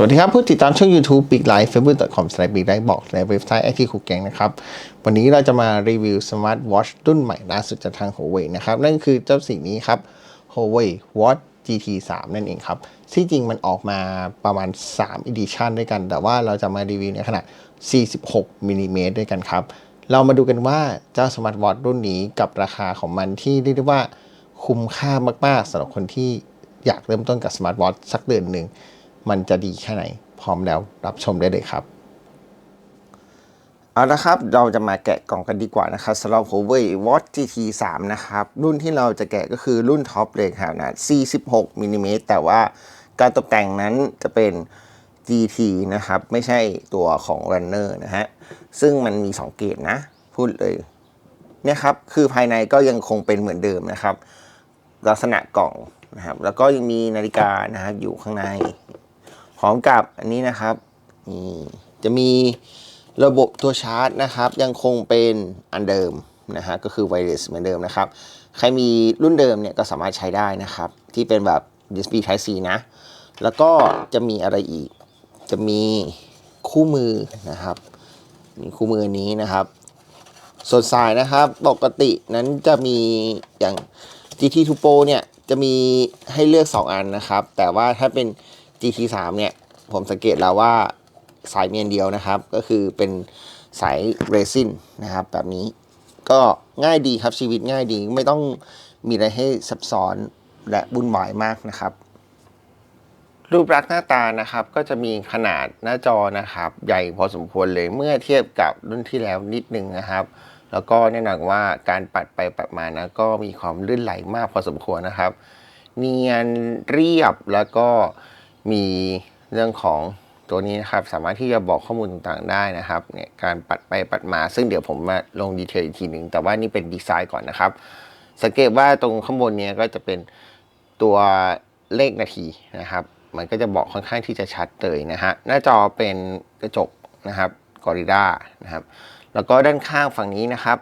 สวัสดีครับผู้ติดตามช่อง YouTube Big Life facebook.com s l a s h big life บอกในเว็บไซต์ไอทีคูแกงนะครับ วันนี้เราจะมารีวิวสมาร์ทวอชรุ่นใหม่ล่าสุดจากทาง Huawei นะครับ นั่นคือเจ้าสิ่งนี้ครับ Huawei Watch GT 3นั่นเองครับ ที่จริงมันออกมาประมาณ 3 Edition ด้วยกัน แต่ว่าเราจะมารีวิวในขนาด 46มิลลิเมตรด้วยกันครับ เรามาดูกันว่าเจ้าสมาร์ทวอทรุ่นนี้กับราคาของมันที่เรียกได้ว่าคุ้มค่ามากๆสำหรับคนที่อยากเริ่มต้นกับสมาร์ทวอทสักเดือนหนึ่ง มันจะดีแค่ไหน พร้อมแล้วรับชมได้เลยครับ เอาละครับ เราจะมาแกะกล่องกันดีกว่านะครับสำหรับ Huawei Watch GT 3นะครับ รุ่นที่เราจะแกะก็คือรุ่นท็อปเลยครับนะ46มิลลิเมตรแต่ว่าการตกแต่งนั้นจะเป็น GT นะครับ ไม่ใช่ตัวของ Runner นะฮะ ซึ่งมันมี 2 เกรดนะ พูดเลยเนี่ยครับ คือภายในก็ยังคงเป็นเหมือนเดิมนะครับ ลักษณะกล่องนะครับ แล้วก็ยังมีนาฬิกานะครับอยู่ข้างใน พร้อมกับอันนี้นะครับนี่จะมีระบบตัวชาร์จนะครับ ยังคงเป็นอันเดิมนะฮะก็คือไวเลสเหมือนเดิมนะครับ ใครมีรุ่นเดิมเนี่ยก็สามารถใช้ได้นะครับ ที่เป็นแบบ USB Type C นะ แล้วก็จะมีอะไรอีก จะมีคู่มือนะครับมีคู่มือนนี้นะครับ ส่วนสายนะครับปกตินั้นจะมีอย่าง GT t u p o เนี่ยจะมีให้เลือก 2 อันนะครับ แต่ว่าถ้าเป็น GT 3 เนี่ย ผมสังเกตแล้วว่าสายเมียนเดียวนะครับ ก็คือเป็นสายเรซินนะครับ แบบนี้ก็ง่ายดีครับชีวิตง่ายดีไม่ต้องมีอะไรให้ซับซ้อนและวุ่นวายมากนะครับ รูปลักษณ์หน้าตานะครับ ก็จะมีขนาดหน้าจอนะครับ ใหญ่พอสมควรเลยเมื่อเทียบกับรุ่นที่แล้วนิดนึงนะครับ แล้วก็แน่นอนว่าการปัดไปปัดมานะก็มีความลื่นไหลมากพอสมควรนะครับ เนียนเรียบแล้วก็ มีเรื่องของตัวนี้นะครับ สามารถที่จะบอกข้อมูลต่างๆได้นะครับเนี่ยการปัดไปปัดมา ซึ่งเดี๋ยวผมมาลงดีเทลอีกทีหนึ่งแต่ว่านี่เป็นดีไซน์ก่อนนะครับ สังเกตว่าตรงข้างบนเนี้ยก็จะเป็นตัวเลขนาทีนะครับ มันก็จะบอกค่อนข้างที่จะชัดเลยนะฮะหน้าจอเป็นกระจกนะครับกอริด้านะครับ แล้วก็ด้านข้างฝั่งนี้นะครับ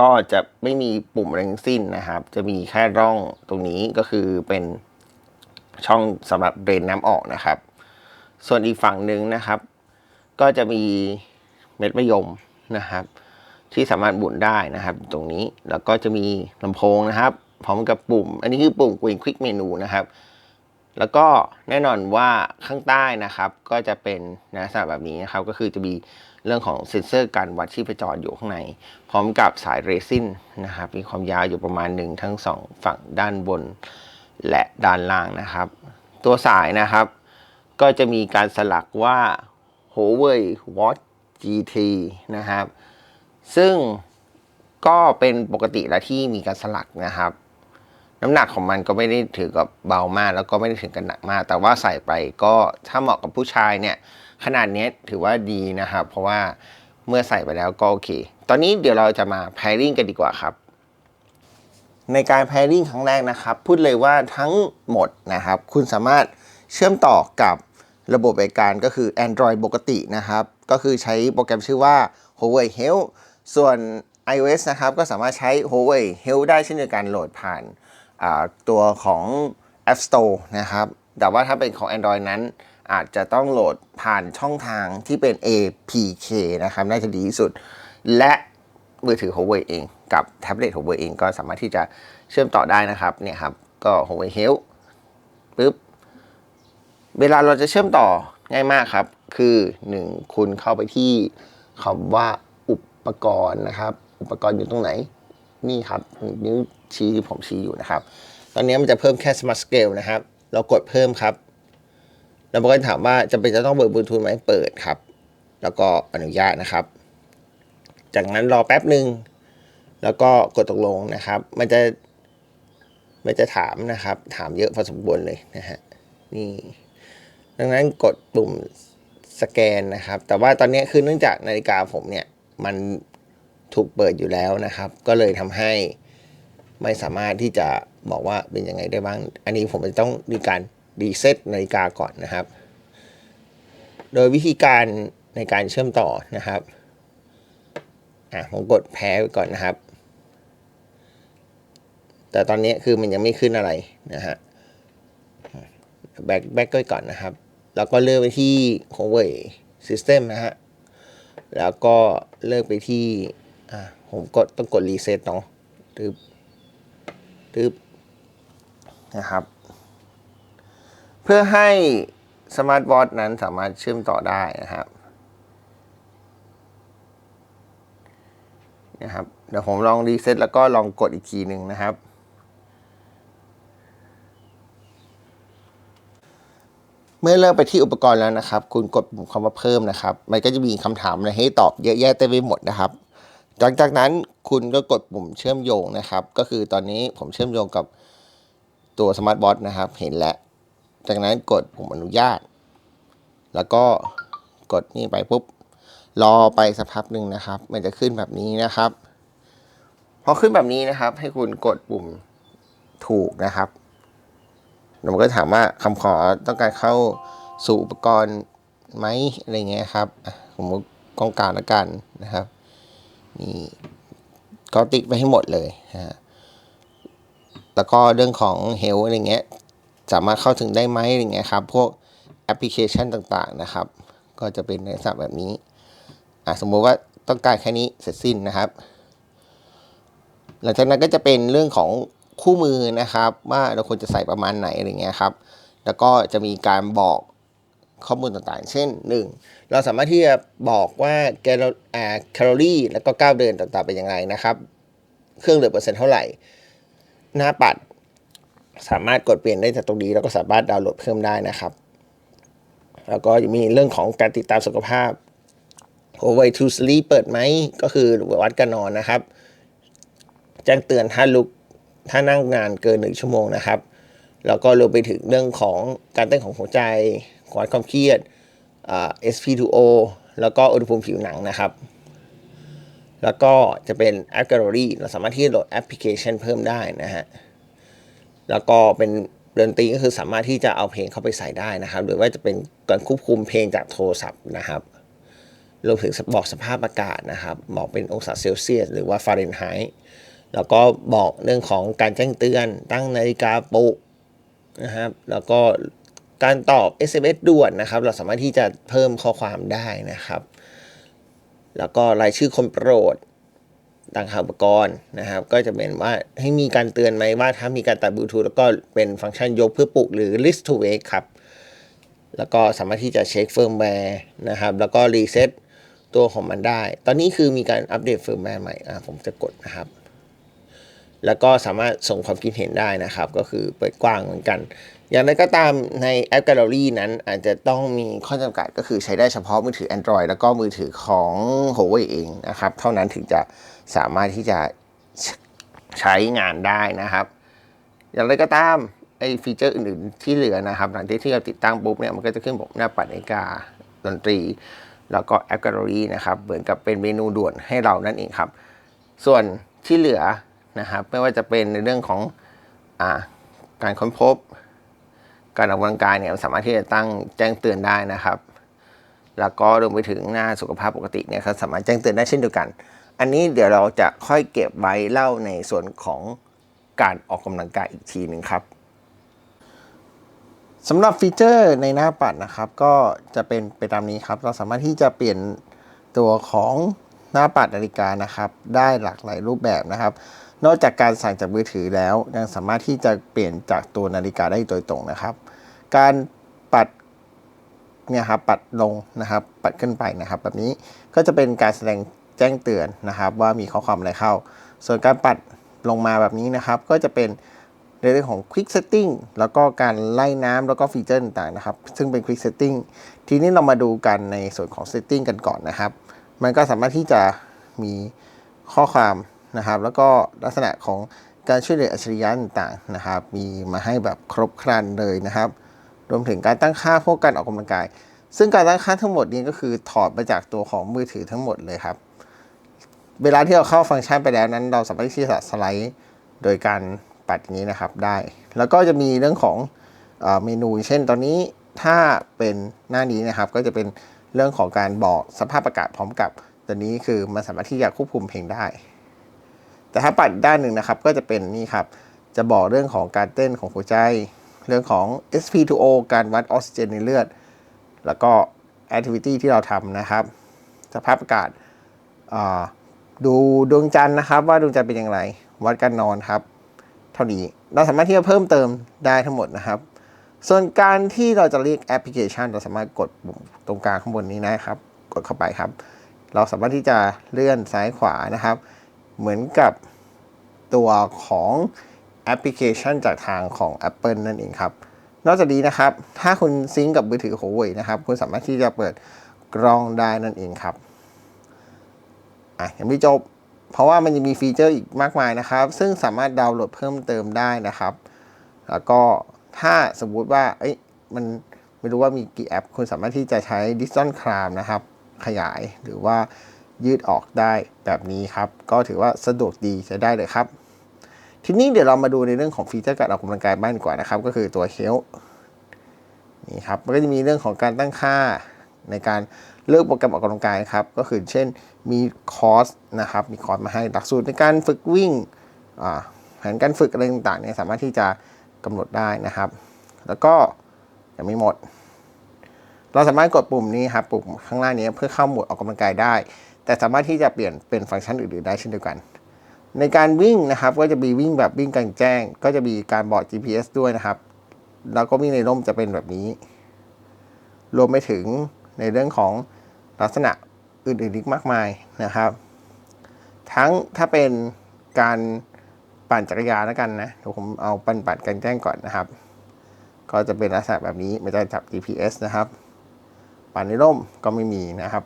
ก็จะไม่มีปุ่มอะไรทั้งสิ้นนะครับ จะมีแค่ร่องตรงนี้ก็คือเป็น ช่องสำหรับเดรนน้ำออกนะครับ ส่วนอีกฝั่งหนึ่งนะครับ ก็จะมีเม็ดมะยมนะครับ ที่สามารถบุนได้นะครับ ตรงนี้แล้วก็จะมีลำโพงนะครับพร้อมกับปุ่ม อันนี้คือปุ่ม Green Quick Menu นะครับ แล้วก็แน่นอนว่าข้างใต้นะครับ ก็จะเป็นลักษณะแบบนี้นะครับ ก็คือจะมีเรื่องของเซ็นเซอร์การวัดชีพจรอยู่ข้างใน พร้อมกับสายเรซินนะครับ มีความยาวอยู่ประมาณหนึ่งทั้งสองฝั่งด้านบน และด้านล่างนะครับ ตัวสายนะครับ ก็จะมีการสลักว่า Huawei Watch GT นะครับ ซึ่งก็เป็นปกติแล้วที่มีการสลักนะครับ น้ำหนักของมันก็ไม่ได้ถือกับเบามาก แล้วก็ไม่ได้ถึงกับหนักมาก แต่ว่าใส่ไปก็ถ้าเหมาะกับผู้ชายเนี่ย ขนาดนี้ถือว่าดีนะครับ เพราะว่าเมื่อใส่ไปแล้วก็โอเค ตอนนี้เดี๋ยวเราจะมา pairing กันดีกว่าครับ ในการ pairing ครั้งแรกนะครับ พูดเลยว่าทั้งหมดนะครับ คุณสามารถเชื่อมต่อกับระบบบริการก็คือ Android ปกตินะครับ ก็คือใช้โปรแกรมชื่อว่า Huawei Health ส่วน iOS นะครับ ก็สามารถใช้ Huawei Health ได้เช่นเดียวกันโหลดผ่านตัวของ App Store นะครับ แต่ว่าถ้าเป็นของ Android นั้น อาจจะต้องโหลดผ่านช่องทางที่เป็น APK นะครับ น่าจะดีที่สุด และ มือถือ Huawei เอง กับแท็บเล็ต Huawei เองก็สามารถที่จะเชื่อมต่อได้นะครับเนี่ยครับก็ Huawei Health ปึ๊บเวลาเราจะเชื่อมต่อง่ายมากครับ คือ 1 คุณเข้าไปที่คำว่าอุปกรณ์นะครับ อุปกรณ์อยู่ตรงไหน นี่ครับนิ้วชี้ที่ผมชี้อยู่นะครับ ตอนนี้มันจะเพิ่มแค่ Smart Scale นะครับ เรากดเพิ่มครับ แล้วมันก็ถามว่าจะเป็นจะต้องเปิดบลูทูธไหมเปิดครับ แล้วก็อนุญาตนะครับ จากนั้นรอแป๊บหนึ่งแล้วก็กดตกลงนะครับ มันจะมันจะถามนะครับ ถามเยอะพอสมควรเลยนะฮะนี่ดังนั้นกดปุ่มสแกนนะครับ แต่ว่าตอนนี้คือเนื่องจากนาฬิกาผมเนี่ย มันถูกเปิดอยู่แล้วนะครับ ก็เลยทำให้ไม่สามารถที่จะบอกว่าเป็นยังไงได้บ้าง อันนี้ผมจะต้องมีการรีเซ็ตนาฬิกาก่อนนะครับ โดยวิธีการในการเชื่อมต่อนะครับ อะผมกดแพ้ไปก่อนนะครับ แต่ตอนนี้คือมันยังไม่ขึ้นอะไรนะฮะแบ็กแบ็กก็ก่อนนะครับ แล้วก็เลือกไปที่ Huawei System นะฮะ แล้วก็เลือกไปที่ อ่าผมกดต้องกดรีเซ็ตเนาะตึบตึบนะครับ เพื่อให้สมาร์ทวอทนั้นสามารถเชื่อมต่อได้นะครับ นะครับ เดี๋ยวผมลองรีเซ็ตแล้วก็ลองกดอีกทีหนึ่งนะครับ เมื่อเริ่มไปที่อุปกรณ์แล้วนะครับ คุณกดปุ่มคำว่าเพิ่มนะครับ มันก็จะมีคำถามอะไรให้ตอบเยอะแยะเต็มไปหมดนะครับหลังจากนั้นคุณก็กดปุ่มเชื่อมโยงนะครับ ก็คือตอนนี้ผมเชื่อมโยงกับตัวสมาร์ทบอทนะครับ เห็นแล้ว จากนั้นกดปุ่มอนุญาต แล้วก็กดนี่ไปปุ๊บ รอไปสักพักหนึ่งนะครับ มันจะขึ้นแบบนี้นะครับพอขึ้นแบบนี้นะครับ ให้คุณกดปุ่มถูกนะครับแล้วมันก็ถามว่าคำขอต้องการเข้าสู่อุปกรณ์ไหมอะไรเงี้ยครับผมกองการละกันนะครับนี่ก็ติ๊กไปให้หมดเลยฮะแล้วก็เรื่องของเฮลอะไรเงี้ยสามารถเข้าถึงได้ไหมอะไรเงี้ยครับ พวกแอปพลิเคชันต่างๆนะครับ ก็จะเป็นในลักษณะแบบนี้ อะสมมุติว่าต้องการแค่นี้เสร็จสิ้นนะครับ หลังจากนั้นก็จะเป็นเรื่องของคู่มือนะครับ ว่าเราควรจะใส่ประมาณไหนอะไรเงี้ยครับ แล้วก็จะมีการบอกข้อมูลต่างๆ เช่น 1. เราสามารถที่จะบอกว่าแคลอรี่แล้วก็ก้าวเดินต่างๆเป็นยังไงนะครับ เครื่องเหลือเปอร์เซ็นต์เท่าไหร่ หน้าปัดสามารถกดเปลี่ยนได้จากตรงนี้ แล้วก็สามารถดาวน์โหลดเพิ่มได้นะครับ แล้วก็มีเรื่องของการติดตามสุขภาพ Huawei to Sleep เปิดไหม ก็คือวัดการนอนนะครับ แจ้งเตือนถ้าลุกถ้านั่งงานเกินหนึ่งชั่วโมงนะครับ แล้วก็รวมไปถึงเรื่องของการเต้นของหัวใจวัดความเครียดอ่า SP2O แล้วก็อุณหภูมิผิวหนังนะครับ แล้วก็จะเป็นแอป Gallery เราสามารถที่จะโหลดแอปพลิเคชันเพิ่มได้นะฮะ แล้วก็เป็นดนตรีก็คือสามารถที่จะเอาเพลงเข้าไปใส่ได้นะครับ หรือว่าจะเป็นการควบคุมเพลงจากโทรศัพท์นะครับ รวมถึงบอกสภาพอากาศนะครับ บอกเป็นองศาเซลเซียส หรือว่าฟาเรนไฮต์แล้วก็บอกเรื่องของการแจ้งเตือน ตั้งนาฬิกาปลุกนะครับ แล้วก็การตอบ SMS ด่วนนะครับ เราสามารถที่จะเพิ่มข้อความได้นะครับ แล้วก็รายชื่อคนโปรดต่างหากอุปกรณ์นะครับ ก็จะเป็นว่าให้มีการเตือนไหมว่าถ้ามีการตัดบลูทูธแล้วก็เป็นฟังก์ชันยกเพื่อปลุกหรือ list to wake ครับ แล้วก็สามารถที่จะเช็คเฟิร์มแวร์นะครับ แล้วก็รีเซ็ต ตัวของมันได้ ตอนนี้คือมีการอัปเดตเฟิร์มแวร์ใหม่อะผมจะกดนะครับ แล้วก็สามารถส่งความคิดเห็นได้นะครับ ก็คือเปิดกว้างเหมือนกัน อย่างไรก็ตามในแอป Gallery นั้นอาจจะต้องมีข้อจำกัดก็คือใช้ได้เฉพาะมือถือ Android แล้วก็มือถือของ Huawei เองนะครับ เท่านั้นถึงจะสามารถที่จะใช้งานได้นะครับ อย่างไรก็ตามไอ้ฟีเจอร์อื่นๆที่เหลือนะครับ หลังจากที่เราติดตั้งปุ๊บเนี่ยมันก็จะขึ้นบอกหน้าปัดนาฬิกาดนตรี แล้วก็แอป Gallery นะครับเหมือนกับเป็นเมนูด่วนให้เรานั่นเองครับ ส่วนที่เหลือนะครับไม่ว่าจะเป็นในเรื่องของอการค้นพบ การออกกำลังกายเนี่ยสามารถที่จะตั้งแจ้งเตือนได้นะครับ แล้วก็รวมไปถึงหน้าสุขภาพปกติเนี่ยก็สามารถแจ้งเตือนได้เช่นเดียวกัน อันนี้เดี๋ยวเราจะค่อยเก็บไว้เล่าในส่วนของการออกกำลังกายอีกทีหนึ่งครับ สำหรับฟีเจอร์ในหน้าปัดนะครับ ก็จะเป็นไปตามนี้ครับ เราสามารถที่จะเปลี่ยนตัวของหน้าปัดนาฬิกานะครับ ได้หลากหลายรูปแบบนะครับ นอกจากการสั่งจากมือถือแล้ว ยังสามารถที่จะเปลี่ยนจากตัวนาฬิกาได้โดยตรงนะครับ การปัดเนี่ยครับปัดลงนะครับ ปัดขึ้นไปนะครับ แบบนี้ก็จะเป็นการแสดงแจ้งเตือนนะครับ ว่ามีข้อความอะไรเข้า ส่วนการปัดลงมาแบบนี้นะครับ ก็จะเป็น ในเรื่องของ Quick Setting แล้วก็การไล่น้ำแล้วก็ฟีเจอร์ต่างๆนะครับ ซึ่งเป็น Quick Setting ทีนี้เรามาดูกันในส่วนของ Setting กันก่อนนะครับ มันก็สามารถที่จะมีข้อความนะครับ แล้วก็ลักษณะของการช่วยเหลืออัจฉริยะต่างๆนะครับ มีมาให้แบบครบครันเลยนะครับ รวมถึงการตั้งค่าพวกการออกกำลังกาย ซึ่งการตั้งค่าทั้งหมดนี้ก็คือถอดมาจากตัวของมือถือทั้งหมดเลยครับ เวลาที่เราเข้าฟังก์ชันไปแล้วนั้น เราสามารถที่จะสไลด์โดยการ ปัดอย่างนี้นะครับได้ แล้วก็จะมีเรื่องของเมนู เช่นตอนนี้ถ้าเป็นหน้านี้นะครับ ก็จะเป็นเรื่องของการบอกสภาพอากาศพร้อมกับตัวนี้คือมันสามารถที่จะควบคุมเพลงได้ แต่ถ้าปัดด้านหนึ่งนะครับ ก็จะเป็นนี่ครับ จะบอกเรื่องของการเต้นของหัวใจ เรื่องของ SP2O การวัดออกซิเจนในเลือด แล้วก็ activity ที่เราทำนะครับ สภาพอากาศดูดวงจันทร์นะครับ ว่าดวงจันทร์เป็นอย่างไร วัดการนอนครับ ท่านี้ เราสามารถที่จะเพิ่มเติมได้ทั้งหมดนะครับ ส่วนการที่เราจะเรียกแอปพลิเคชัน เราสามารถกดปุ่มตรงกลางข้างบนนี้นะครับ กดเข้าไปครับ เราสามารถที่จะเลื่อนซ้ายขวานะครับ เหมือนกับตัวของแอปพลิเคชันจากทางของ Apple นั่นเองครับ นอกจากนี้นะครับ ถ้าคุณซิงกับมือถือ Huawei นะครับ คุณสามารถที่จะเปิดกล้องได้นั่นเองครับ อะยังไม่จบ เพราะว่ามันยังมีฟีเจอร์อีกมากมายนะครับ ซึ่งสามารถดาวน์โหลดเพิ่มเติมได้นะครับ แล้วก็ถ้าสมมุติว่าเอ้ยมันไม่รู้ว่ามีกี่แอป คุณสามารถที่จะใช้ d i s t o n c r a m นะครับ ขยายหรือว่ายืดออกได้แบบนี้ครับ ก็ถือว่าสะดวกดีใช้ได้เลยครับ ทีนี้เดี๋ยวเรามาดูในเรื่องของฟีเจอร์การออกกำลังกายบ้างดีกว่านะครับ ก็คือตัว Health นี่ครับ มันก็จะมีเรื่องของการตั้งค่า ในการเลือกโปรแกรมออกกำลังกายครับ ก็คือเช่นมีคอร์สนะครับ มีคอร์สมาให้หลักสูตรในการฝึกวิ่งแผนการฝึกอะไรต่างๆเนี่ยสามารถที่จะกำหนดได้นะครับ แล้วก็ยังไม่หมด เราสามารถกดปุ่มนี้ครับปุ่มข้างล่างนี้เพื่อเข้าหมดออกกำลังกายได้ แต่สามารถที่จะเปลี่ยนเป็นฟังก์ชันอื่นๆได้เช่นเดียวกัน ในการวิ่งนะครับก็จะมีวิ่งแบบวิ่งกลางแจ้ง ก็จะมีการบอก GPS ด้วยนะครับ แล้วก็วิ่งในร่มจะเป็นแบบนี้ รวมไปถึง ในเรื่องของลักษณะอื่นๆอีกมากมายนะครับ ทั้งถ้าเป็นการปั่นจักรยานแล้วกันนะเดี๋ยวผมเอาปั่นปั่นกลางแจ้งก่อนนะครับ ก็จะเป็นลักษณะแบบนี้ไม่ได้จับ GPS นะครับ ปั่นในร่มก็ไม่มีนะครับ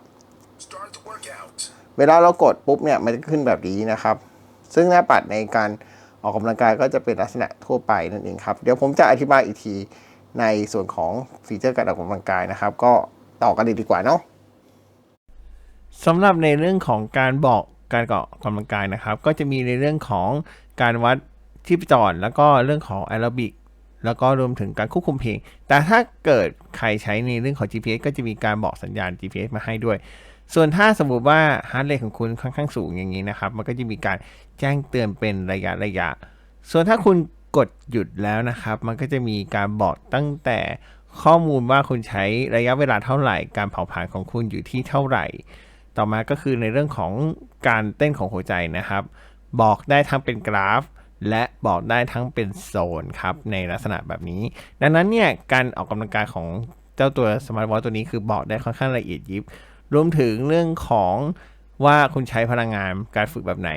Start the workout. เวลาเรากดปุ๊บเนี่ยมันจะขึ้นแบบนี้นะครับ ซึ่งหน้าปัดในการออกกำลังกายก็จะเป็นลักษณะทั่วไปนั่นเองครับ เดี๋ยวผมจะอธิบายอีกทีในส่วนของฟีเจอร์การออกกำลังกายนะครับ ก็ ต่อกันดีกว่าเนาะสำหรับในเรื่องของการบอกการเกาะกำลังกายนะครับ ก็จะมีในเรื่องของการวัดที่จรแล้วก็เรื่องของแอโรบิกแล้วก็รวมถึงการควบคุมเพลง แต่ถ้าเกิดใครใช้ในเรื่องของ GPS ก็จะมีการบอกสัญญาณ GPS มาให้ด้วย ส่วนถ้าสมมุติว่าฮาร์ดเรทของคุณค่อนข้างสูงอย่างนี้นะครับ มันก็จะมีการแจ้งเตือนเป็นระยะระยะ ส่วนถ้าคุณกดหยุดแล้วนะครับ มันก็จะมีการบอกตั้งแต่ ข้อมูลว่าคุณใช้ระยะเวลาเท่าไหร่ การเผาผลาญของคุณอยู่ที่เท่าไหร่ ต่อมาก็คือในเรื่องของการเต้นของหัวใจนะครับ บอกได้ทั้งเป็นกราฟ และบอกได้ทั้งเป็นโซนครับในลักษณะแบบนี้ ดังนั้นเนี่ยการออกกำลังกายของเจ้าตัวสมาร์ทวอทตัวนี้คือบอกได้ค่อนข้างละเอียดยิบ รวมถึงเรื่องของว่าคุณใช้พลังงานการฝึกแบบไหน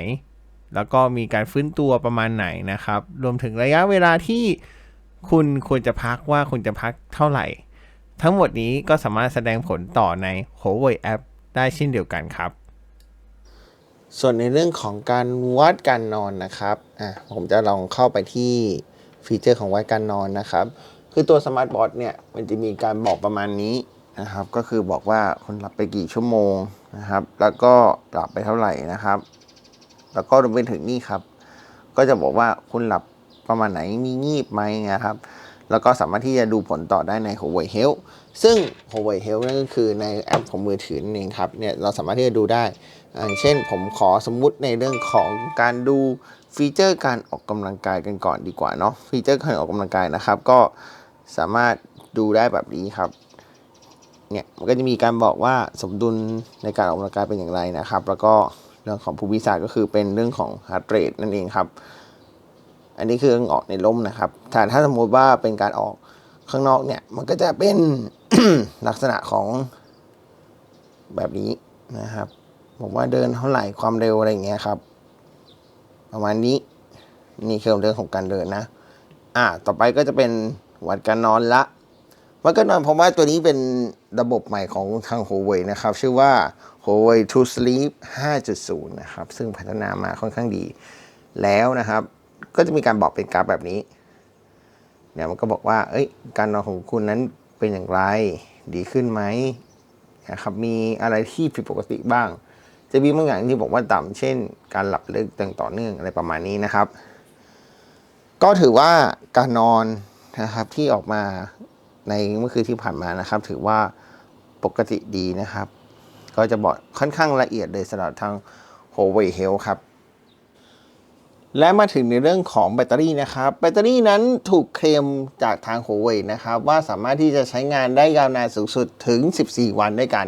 แล้วก็มีการฟื้นตัวประมาณไหนนะครับ รวมถึงระยะเวลาที่ คุณควรจะพักว่าคุณจะพักเท่าไหร่ ทั้งหมดนี้ก็สามารถแสดงผลต่อใน Huawei App ได้เช่นเดียวกันครับ ส่วนในเรื่องของการวัดการนอนนะครับอะผมจะลองเข้าไปที่ฟีเจอร์ของวัดการนอนนะครับ คือตัวสมาร์ทบอทเนี่ยมันจะมีการบอกประมาณนี้นะครับ ก็คือบอกว่าคุณหลับไปกี่ชั่วโมงนะครับ แล้วก็หลับไปเท่าไหร่นะครับ แล้วก็รวมไปถึงนี่ครับ ก็จะบอกว่าคุณหลับ ประมาณไหนมีงีบไหมนะครับ แล้วก็สามารถที่จะดูผลต่อได้ใน Huawei Health ซึ่ง Huawei Health นั่นก็คือในแอปของมือถือนั่นเองครับเนี่ยเราสามารถที่จะดูได้อย่างเช่นผมขอสมมุติในเรื่องของการดูฟีเจอร์การออกกำลังกายกันก่อนดีกว่าเนาะฟีเจอร์การออกกำลังกายนะครับ ก็สามารถดูได้แบบนี้ครับเนี่ยมันก็จะมีการบอกว่าสมดุลในการออกกำลังกายเป็นอย่างไรนะครับ แล้วก็เรื่องของภูมิศาสตร์ก็คือเป็นเรื่องของ heart rate นั่นเองครับ อันนี้คือออกในร่มนะครับถ้าถ้าสมมติว่าเป็นการออกข้างนอกเนี่ย มันก็จะเป็นลักษณะของแบบนี้นะครับผมว่าเดินเท่าไหร่ความเร็วอะไรอย่างเงี้ยครับ ประมาณนี้นี่คือเรื่องของการเดินนะ อ่า ต่อไปก็จะเป็นวัดการนอนละวัดการนอนผมว่าตัวนี้เป็นระบบใหม่ของทาง Huawei นะครับ ชื่อว่า Huawei To Sleep 5.0 นะครับ ซึ่งพัฒนามาค่อนข้างดีแล้วนะครับ ก็จะมีการบอกเป็นกราฟแบบนี้เนี่ยมันก็บอกว่า เอ้ย การนอนของคุณนั้นเป็นอย่างไร ดีขึ้นไหมนะครับ มีอะไรที่ผิดปกติบ้าง จะมีบางอย่างที่บอกว่าต่ำเช่น การหลับลึกต่อเนื่องอะไรประมาณนี้นะครับ ก็ถือว่าการนอนนะครับที่ออกมาในเมื่อคืนที่ผ่านมานะครับ ถือว่าปกติดีนะครับ ก็จะบอกค่อนข้างละเอียดเลยสำหรับทาง Huawei Health ครับ และมาถึงในเรื่องของแบตเตอรี่นะครับ แบตเตอรี่นั้นถูกเคลมจากทาง Huawei นะครับ ว่าสามารถที่จะใช้งานได้ยาวนานสูงสุดถึง 14 วันด้วยกัน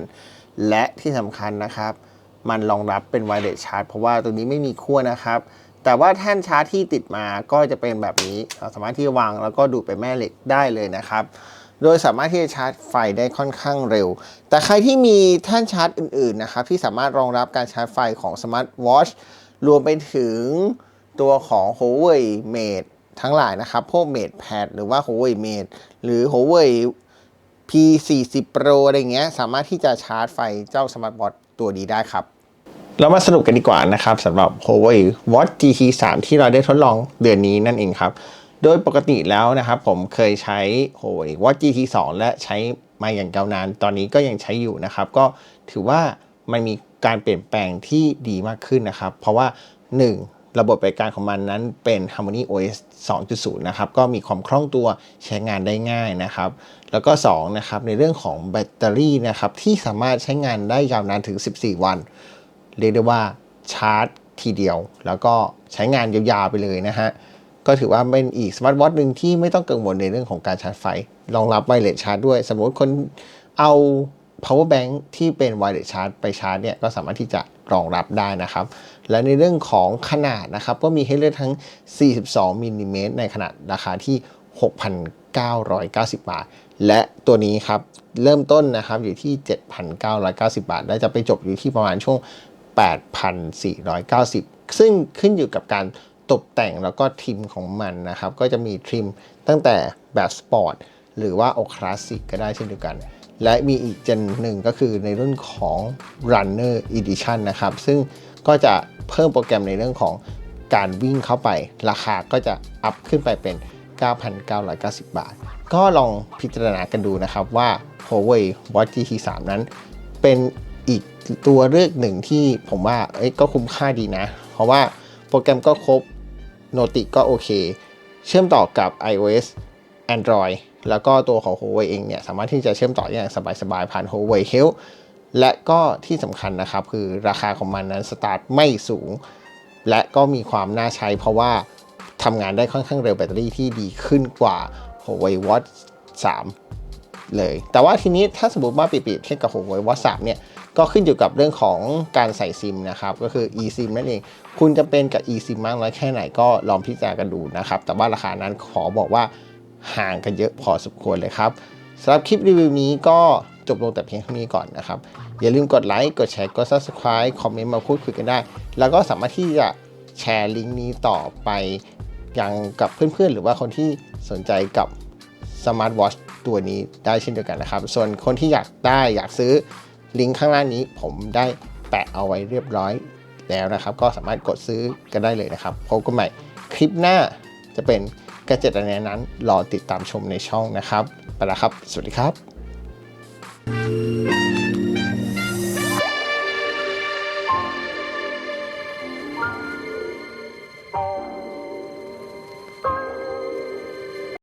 และที่สำคัญนะครับ มันรองรับเป็นไวเลสชาร์จเพราะว่าตัวนี้ไม่มีขั้วนะครับ แต่ว่าแท่นชาร์จที่ติดมาก็จะเป็นแบบนี้เราสามารถที่จะวางแล้วก็ดูดไปแม่เหล็กได้เลยนะครับ โดยสามารถที่จะชาร์จไฟได้ค่อนข้างเร็ว แต่ใครที่มีแท่นชาร์จอื่นๆนะครับที่สามารถรองรับการชาร์จไฟของสมาร์ทวอชรวมไปถึง ตัวของ Huawei Mate ทั้งหลายนะครับ พวก Mate Pad หรือว่า Huawei Mate หรือ Huawei P40 Pro อะไรเงี้ย สามารถที่จะชาร์จไฟเจ้าสมาร์ทวอทตัวนี้ได้ครับ เรามาสรุปกันดีกว่านะครับสำหรับ Huawei Watch GT 3ที่เราได้ทดลองเดือนนี้นั่นเองครับ โดยปกติแล้วนะครับผมเคยใช้ Huawei Watch GT 2และใช้มาอย่างยาวนาน ตอนนี้ก็ยังใช้อยู่นะครับ ก็ถือว่ามันมีการเปลี่ยนแปลงที่ดีมากขึ้นนะครับ เพราะว่า 1 ระบบบริการของมันนั้นเป็น Harmony OS 2.0 นะครับ ก็มีความคล่องตัวใช้งานได้ง่ายนะครับ แล้วก็2นะครับในเรื่องของแบตเตอรี่นะครับ ที่สามารถใช้งานได้ยาวนานถึง 14 วัน เรียกได้ว่าชาร์จทีเดียว แล้วก็ใช้งานยาวๆไปเลยนะฮะ ก็ถือว่าเป็นอีกสมาร์ทวอทหนึ่งที่ไม่ต้องกังวลในเรื่องของการชาร์จไฟรองรับไวเลสชาร์จด้วย สมมติคนเอา power bank ที่เป็นไวเลสชาร์จไปชาร์จเนี่ยก็สามารถที่จะรองรับได้นะครับ และในเรื่องของขนาดนะครับ ก็มีให้เลือกทั้ง 42มิลลิเมตรในขนาดราคาที่ 6,990 บาท และตัวนี้ครับเริ่มต้นนะครับอยู่ที่ 7,990 บาท และจะไปจบอยู่ที่ประมาณช่วง 8,490 ซึ่งขึ้นอยู่กับการตกแต่งแล้วก็ทริมของมันนะครับ ก็จะมีทริมตั้งแต่แบบสปอร์ตหรือว่าโอคลาสสิกก็ได้เช่นเดียวกัน และมีอีกเจนหนึ่งก็คือในรุ่นของ Runner Edition นะครับ ซึ่ง ก็จะเพิ่มโปรแกรมในเรื่องของการวิ่งเข้าไป ราคาก็จะอัพขึ้นไปเป็น 9,990 บาท ก็ลองพิจารณากันดูนะครับว่า Huawei Watch GT 3นั้น เป็นอีกตัวเลือกหนึ่งที่ผมว่าเอ้ยก็คุ้มค่าดีนะ เพราะว่าโปรแกรมก็ครบโนติก็โอเค เชื่อมต่อกับ iOS Android แล้วก็ตัวของ Huawei เองเนี่ย สามารถที่จะเชื่อมต่ออย่างสบายๆ ผ่าน Huawei Health และก็ที่สำคัญนะครับคือราคาของมันนั้นสตาร์ทไม่สูง และก็มีความน่าใช้เพราะว่าทำงานได้ค่อนข้างเร็วแบตเตอรี่ที่ดีขึ้นกว่า Huawei Watch 3 เลย แต่ว่าทีนี้ถ้าสมมติว่าปรียบเทียบกับ Huawei Watch 3 เนี่ย ก็ขึ้นอยู่กับเรื่องของการใส่ซิมนะครับ ก็คือ eSIM นั่นเอง คุณจะเป็นกับ eSIM มากน้อยแค่ไหนก็ลองพิจารณากันดูนะครับ แต่ว่าราคานั้นขอบอกว่าห่างกันเยอะพอสมควรเลยครับสำหรับคลิปรีวิวนี้ก็ จบลงแต่เพียงเท่านี้ก่อนนะครับ อย่าลืมกดไลค์ กดแชร์ กด subscribe คอมเมนต์มาพูดคุยกันได้ แล้วก็สามารถที่จะแชร์ลิงก์นี้ต่อไปยังกับเพื่อนๆ หรือว่าคนที่สนใจกับสมาร์ทวอชตัวนี้ได้เช่นเดียวกันนะครับ ส่วนคนที่อยากได้อยากซื้อลิงก์ข้างล่างนี้ ผมได้แปะเอาไว้เรียบร้อยแล้วนะครับ ก็สามารถกดซื้อกันได้เลยนะครับพบกันใหม่คลิปหน้าจะเป็นกระเจ็ดอะไรนั้นรอติดตามชมในช่องนะครับ ไปแล้วครับ สวัสดีครับ Música